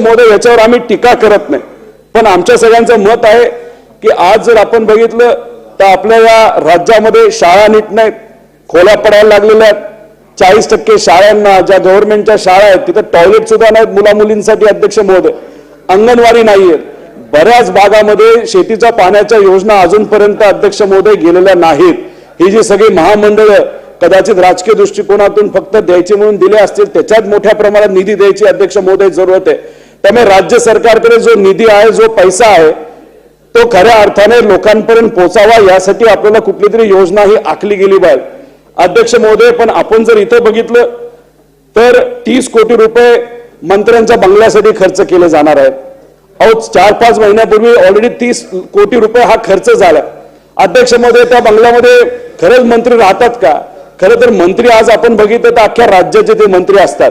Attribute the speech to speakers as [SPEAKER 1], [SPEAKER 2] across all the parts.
[SPEAKER 1] महोदय याच्यावर आम्ही टीका करत नाही. पण आमच्या सगळ्यांचं मत आहे की आज जर आपण बघितलं तर आपल्या या राज्यामध्ये शाळा नीट नाहीत खोल्या पडायला लागलेल्या आहेत. चाळीस टक्के शाळांना ज्या गव्हर्नमेंटच्या शाळा आहेत तिथं टॉयलेट सुद्धा नाहीत मुला मुलींसाठी अध्यक्ष महोदय. अंगणवाडी नाहीये बऱ्याच भागामध्ये शेतीच्या पाण्याच्या योजना अजूनपर्यंत अध्यक्ष महोदय गेलेल्या नाहीत. ही जी सगळी महामंडळं कदाचित राजकीय दृष्टिकोनातून फक्त द्यायचे म्हणून दिले असतील त्याच्यात मोठ्या प्रमाणात निधी द्यायची अध्यक्ष महोदय जरूरत आहे. त्यामुळे राज्य सरकारकडे जो निधी आहे जो पैसा आहे तो खऱ्या अर्थाने लोकांपर्यंत पोचावा यासाठी आपल्याला कुठली तरी योजना ही आखली गेली पाहिजे. अध्यक्ष महोदय पण आपण जर इथं बघितलं तर तीस कोटी रुपये मंत्र्यांच्या बंगल्यासाठी खर्च केले जाणार आहेत. अहो चार पाच महिन्यापूर्वी ऑलरेडी तीस कोटी रुपये हा खर्च झाला. अध्यक्ष महोदय त्या बंगल्यामध्ये खरंच मंत्री राहतात का? खरं तर मंत्री आज आपण बघितलं तर अख्ख्या राज्याचे ते मंत्री असतात.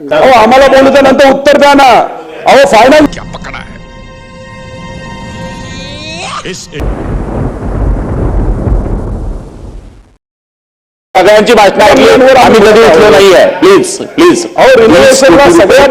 [SPEAKER 1] अहो आम्हाला बोलू नंतर उत्तर द्या ना. अहो फायनल
[SPEAKER 2] पकड़ा है इस
[SPEAKER 3] सगळ्यांची भाषण ऐकली. आम्ही कधी उठलो नाहीये. प्लीज प्लीज
[SPEAKER 1] रिनोव्हेशनला सगळ्या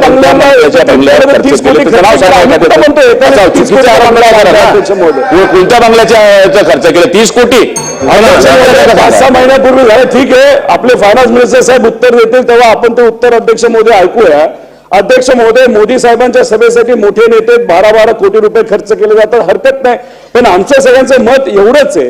[SPEAKER 3] आहे कोणत्या बंगल्याच्या याचा खर्च केला? तीस कोटी.
[SPEAKER 1] पाच सहा महिन्यापूर्वी झालं. ठीक आहे. आपले फायनान्स मिनिस्टर साहेब उत्तर देतील तेव्हा आपण ते उत्तर अध्यक्ष महोदय ऐकूया. अध्यक्ष महोदय मोदी साहेबांच्या सभेसाठी मोठे नेते बारा बारा कोटी रुपये खर्च केले जातात. हरकत नाही. पण आमचं सगळ्यांचं मत एवढंच आहे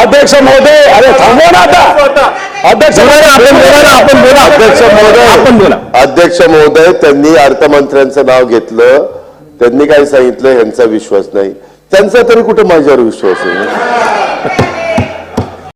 [SPEAKER 1] अध्यक्ष महोदय अरे थांबवा ना आता. अध्यक्ष महोदय
[SPEAKER 3] आपण बोला ना, आपण बोला.
[SPEAKER 4] अध्यक्ष महोदय.
[SPEAKER 3] आपण बोला.
[SPEAKER 4] अध्यक्ष महोदय त्यांनी अर्थमंत्र्यांचं नाव घेतलं. त्यांनी काय सांगितलं यांचा विश्वास नाही. त्यांचा तरी कुठं माझ्यावर विश्वास आहे?